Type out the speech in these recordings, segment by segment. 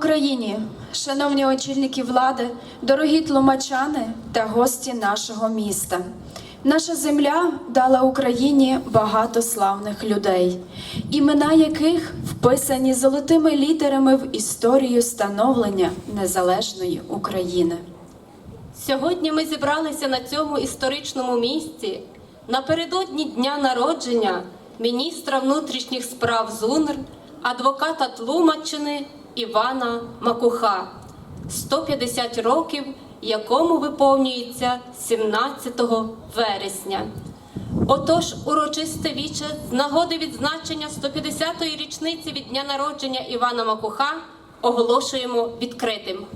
Україні, шановні очільники влади, дорогі тлумачани та гості нашого міста. Наша земля дала Україні багато славних людей, імена яких вписані золотими літерами в історію становлення незалежної України. Сьогодні ми зібралися на цьому історичному місці напередодні дня народження міністра внутрішніх справ ЗУНР, адвоката Тлумаччини Івана Макуха, 150 років, якому виповнюється 17 вересня. Отож, урочисте віче з нагоди відзначення 150-ї річниці від дня народження Івана Макуха оголошуємо відкритим.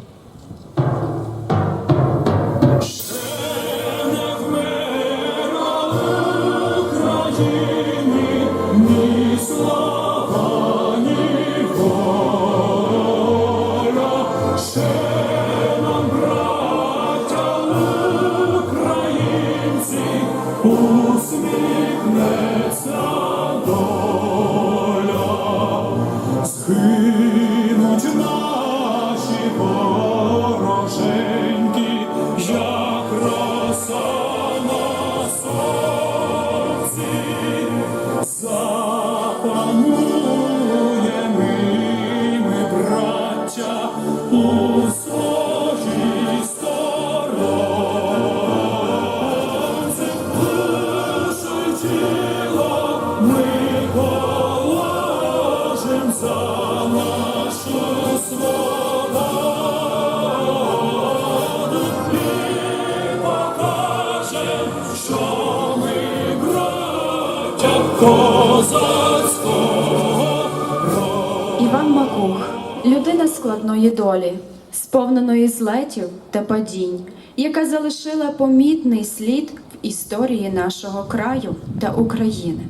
Згинуть козацького Іван Макух людина складної долі, сповненої злетів та падінь, яка залишила помітний слід в історії нашого краю та України.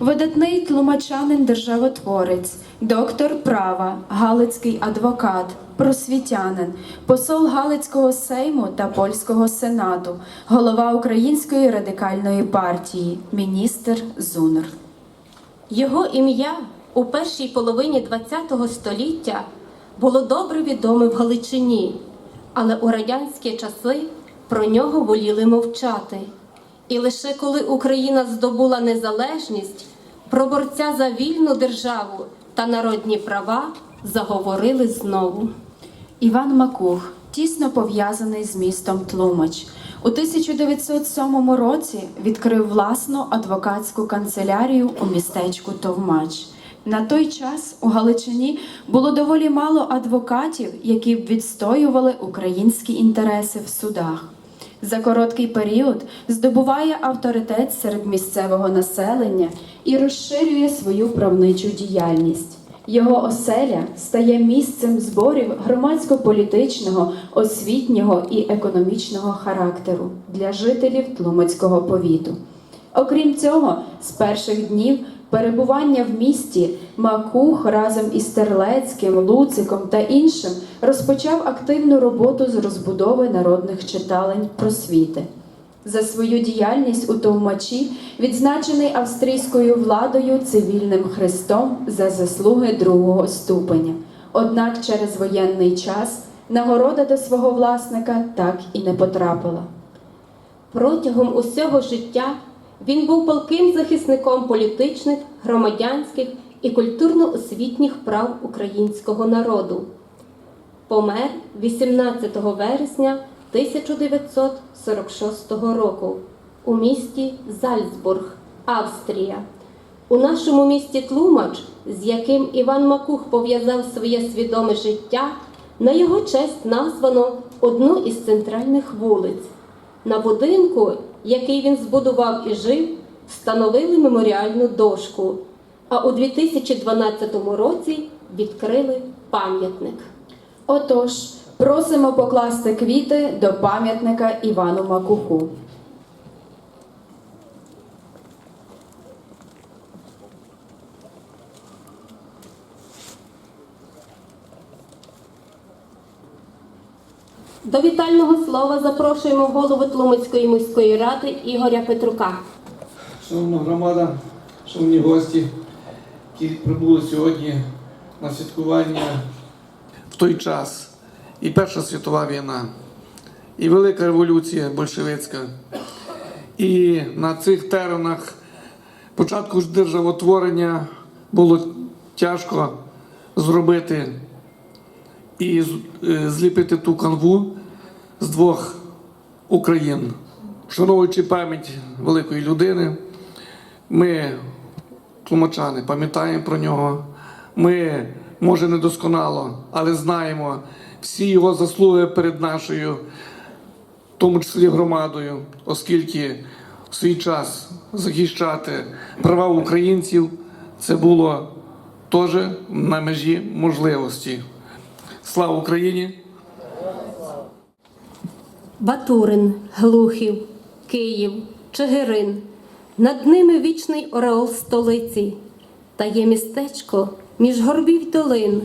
Видатний тлумачанин державотворець, доктор права, галицький адвокат, просвітянин, посол Галицького сейму та польського сенату, голова Української радикальної партії, міністр ЗУНР. Його ім'я у першій половині ХХ століття було добре відоме в Галичині, але у радянські часи про нього воліли мовчати. І лише коли Україна здобула незалежність, про борця за вільну державу та народні права заговорили знову. Іван Макух тісно пов'язаний з містом Тлумач. У 1907 році відкрив власну адвокатську канцелярію у містечку Товмач. На той час у Галичині було доволі мало адвокатів, які б відстоювали українські інтереси в судах. За короткий період здобуває авторитет серед місцевого населення і розширює свою правничу діяльність. Його оселя стає місцем зборів громадсько-політичного, освітнього і економічного характеру для жителів Тлумацького повіту. Окрім цього, з перших днів перебування в місті Макух разом із Терлецьким, Луциком та іншим розпочав активну роботу з розбудови народних читалень просвіти. За свою діяльність у Товмачі відзначений австрійською владою цивільним хрестом за заслуги другого ступеня. Однак через воєнний час нагорода до свого власника так і не потрапила. Протягом усього життя він був палким захисником політичних, громадянських і культурно-освітніх прав українського народу. Помер 18 вересня 1946 року у місті Зальцбург, Австрія. У нашому місті Тлумач, з яким Іван Макух пов'язав своє свідоме життя, на його честь названо одну із центральних вулиць. На будинку, який він збудував і жив, встановили меморіальну дошку, а у 2012 році відкрили пам'ятник. Отож, просимо покласти квіти до пам'ятника Івану Макуху. До вітального слова запрошуємо голову Тлумацької міської ради Ігоря Петрука. Шановна громада, шановні гості, які прибули сьогодні на святкування в той час і Перша світова війна, і Велика революція большевицька. І на цих теренах початку ж державотворення було тяжко зробити і е, зліпити ту канву з двох Україн. Шановуючи пам'ять великої людини, ми, тлумачани, пам'ятаємо про нього. Ми, може, недосконало, але знаємо всі його заслуги перед нашою, в тому числі громадою, оскільки в свій час захищати права українців це було теж на межі можливості. Слава Україні! Батурин, Глухів, Київ, Чигирин. Над ними вічний ореол столиці, та є містечко між горбів долин,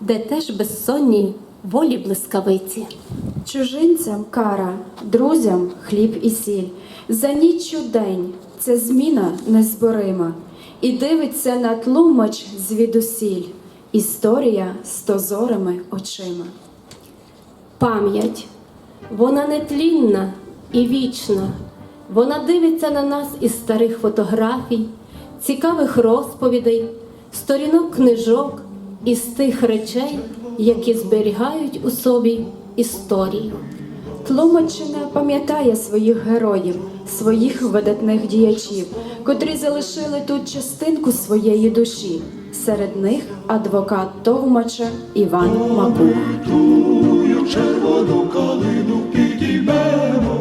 де теж безсонні волі блискавиці. Чужинцям кара, друзям хліб і сіль. За ніччю день це зміна незборима. І дивиться на тлумач звідусіль. Історія з тозорими очима. Пам'ять, вона нетлінна і вічна. Вона дивиться на нас із старих фотографій, цікавих розповідей, сторінок книжок, із тих речей, які зберігають у собі історію. Тлумаччина пам'ятає своїх героїв, своїх видатних діячів, котрі залишили тут частинку своєї душі. Серед них адвокат Товмача Іван Мапух. Червону калину підіймемо,